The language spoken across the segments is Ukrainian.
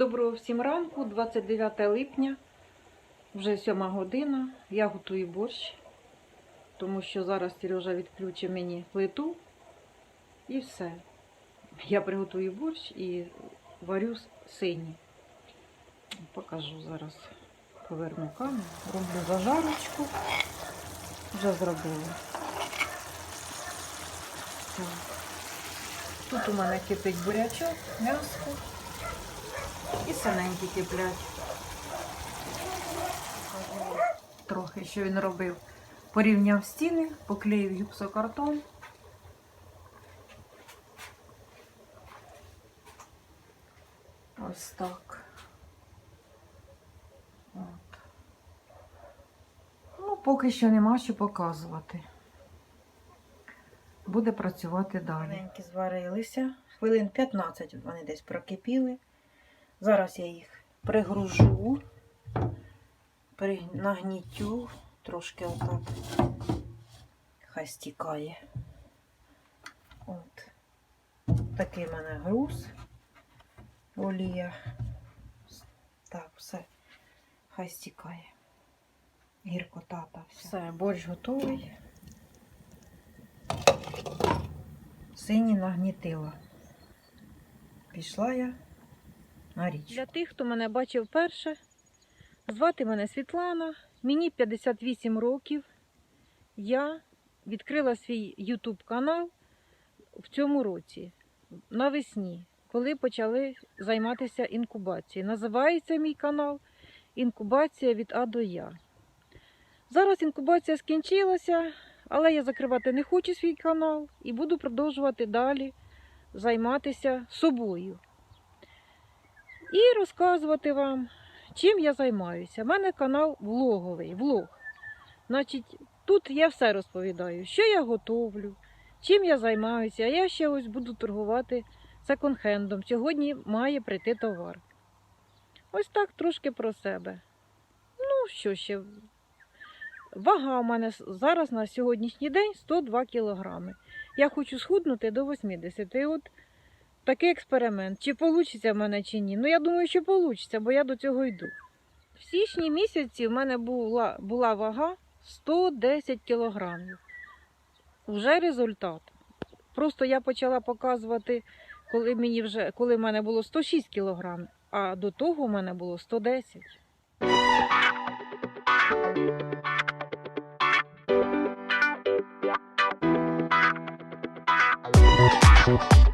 Доброго всім ранку, 29 липня, вже 7 година. Я готую борщ, тому що зараз Сережа відключить мені плиту і все. Я приготую борщ і варю сині. Покажу зараз. Поверну камеру, роблю зажарочку. Вже зробила. Так. Тут у мене кипить бурячок, м'ясо. І синенькі киплять. Трохи, що він робив. Порівняв стіни, поклеїв гіпсокартон. Ось так. От. Ну, поки що нема що показувати. Буде працювати далі. Маленькі зварилися. Хвилин 15 вони десь прокипіли. Зараз я їх пригружу, при- нагнітю, трошки отак. Хай стікає. От. Такий в мене груз. Олія. Так, все. Хай стікає. Гіркота та все. Все, борщ готовий. Сині нагнітила. Пішла я річ. Для тих, хто мене бачив вперше, звати мене Світлана, мені 58 років. Я відкрила свій YouTube канал в цьому році, навесні, коли почали займатися інкубацією. Називається мій канал Інкубація від А до Я. Зараз інкубація скінчилася, але я закривати не хочу свій канал і буду продовжувати далі займатися собою і розказувати вам, чим я займаюся. У мене канал влоговий, влог. Значить, тут я все розповідаю, що я готовлю, чим я займаюся. А я ще ось буду торгувати секонд-хендом. Сьогодні має прийти товар. Ось так трошки про себе. Ну, що ще? Вага у мене зараз на сьогоднішній день 102 кілограми. Я хочу схуднути до 80. І от такий експеримент. Чи вийде в мене чи ні? Ну, я думаю, що вийде, бо я до цього йду. В січні місяці в мене була, була вага 110 кілограмів. Вже результат. Просто я почала показувати, коли мені вже коли в мене було 106 кілограмів, а до того в мене було 110. Все,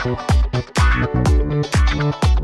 Thank you.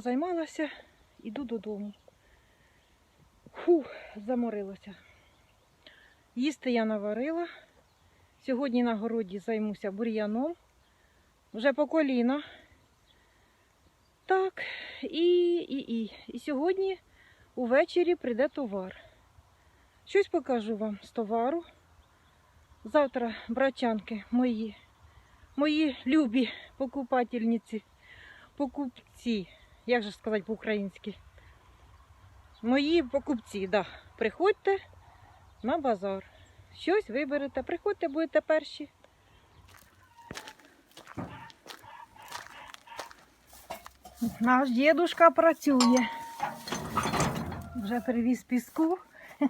Позаймалася, іду додому. Фу, заморилася. Їсти я наварила. Сьогодні на городі займуся бур'яном. Вже по коліна. Так, і, і, і. І сьогодні увечері прийде товар. Щось покажу вам з товару. Завтра братчанки мої, мої любі покупательниці, покупці, як же сказати по-українськи? Мої покупці, да. Приходьте на базар. Щось виберете, приходьте, будете перші. Наш дідушка працює. Вже привіз піску.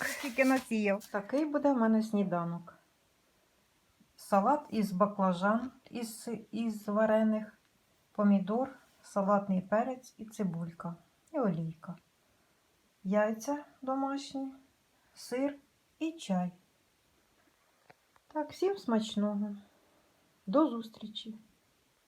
Ось так. Тільки насіяв. Такий буде в мене сніданок. Салат із баклажан із, із варених, помідор, салатний перець і цибулька. І олійка. Яйця домашні, сир і чай. Так, всім смачного. До зустрічі!